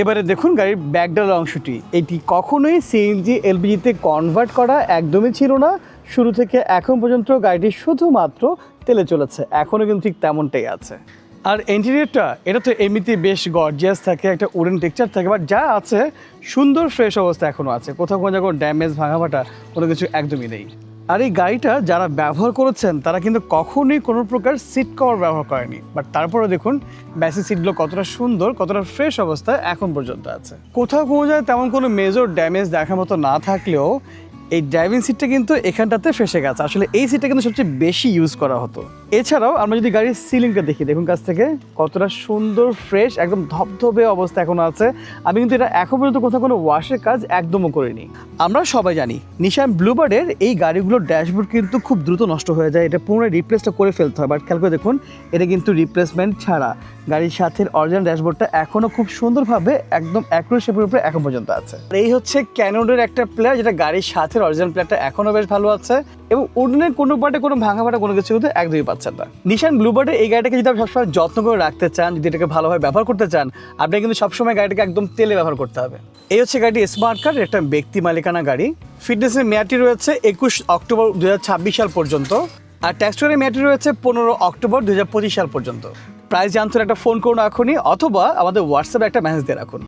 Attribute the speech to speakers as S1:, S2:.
S1: এবারে দেখুন গাড়ির ব্যাকডাল অংশটি। এটি কখনোই সিএনজি এলপিজিতে কনভার্ট করা একদমই ছিল না। শুরু থেকে এখন পর্যন্ত গাড়িটি শুধুমাত্র তেলে চলেছে। এখনও কিন্তু ঠিক তেমনটাই আছে। আর ইন্টেরিয়রটা এটা তো এমনিতেই বেশ গর্জিয়াস থাকে, একটা উডেন টেক্সচার থাকে বাট যা আছে, সুন্দর ফ্রেশ অবস্থা এখনও আছে। কোথাও কোনো জায়গায় ড্যামেজ ভাঙাভাটা কোনো কিছু একদমই নেই। আর এই গাড়িটা যারা ব্যবহার করেছেন, তারা কিন্তু কখনোই কোনো প্রকার সিট কভার ব্যবহার করেনি। বাট তারপরে দেখুন ব্যাসি সিটগুলো কতটা সুন্দর, কতটা ফ্রেশ অবস্থায় এখন পর্যন্ত আছে। কোথাও কোনো যায় তেমন কোনো মেজর ড্যামেজ দেখার মতো না থাকলেও এই ড্রাইভিং সিটটা কিন্তু এখানটাতে ফেসে গেছে। আসলে এই সিটটা কিন্তু সবচেয়ে বেশি ইউজ করা হতো। এছাড়াও আমরা যদি গাড়ির সিলিংটা দেখি, দেখুন কাছ থেকে, কতটা সুন্দর ফ্রেশ একদম ধবধবে অবস্থা এখনও আছে। আমি কিন্তু এটা এখন পর্যন্ত কোথাও কোনো ওয়াশের কাজ একদমও করিনি। আমরা সবাই জানি নিশান ব্লুবার্ডের এই গাড়িগুলোর ড্যাশবোর্ড কিন্তু খুব দ্রুত নষ্ট হয়ে যায়। এটা পুনরায় রিপ্লেসটা করে ফেলতে হয়। বাট খেয়াল করে দেখুন, এটা কিন্তু রিপ্লেসমেন্ট ছাড়া। গাড়ির সাথে অরিজিনাল ড্যাশবোর্ডটা এখনও খুব সুন্দরভাবে, একদম অ্যাকুরেট শেপের উপরে এখন পর্যন্ত আছে। এই হচ্ছে ক্যানোডের একটা প্লেয়ার যেটা গাড়ির সাথে অরিজিনাল প্লেয়ারটা এখনও বেশ ভালো আছে এবং উডনের কোনো পার্টে কোনো ভাঙা ফাটা কোনো কিছু কিন্তু একদমই পাচ্ছেন না। নিশান ব্লুবার্ডে এই গাড়িটাকে যদি আপনি সবসময় যত্ন করে রাখতে চান, যদি এটাকে ভালোভাবে ব্যবহার করতে চান, আপনি কিন্তু সবসময় গাড়িটাকে একদম তেলে ব্যবহার করতে হবে। এই হচ্ছে গাড়িটি স্মার্ট কার্ড একটা ব্যক্তি মালিকানা গাড়ি। ফিটনেসের মেয়াদটি রয়েছে একুশ অক্টোবর দুই হাজার ছাব্বিশ সাল পর্যন্ত আর ট্যাক্সের মেয়াদটি রয়েছে পনেরো অক্টোবর দুই হাজার পঁচিশ সাল পর্যন্ত। প্রাইস জানতে একটা ফোন করুন এখনই অথবা আমাদের হোয়াটসঅ্যাপে একটা মেসেজ দিয়ে রাখুন।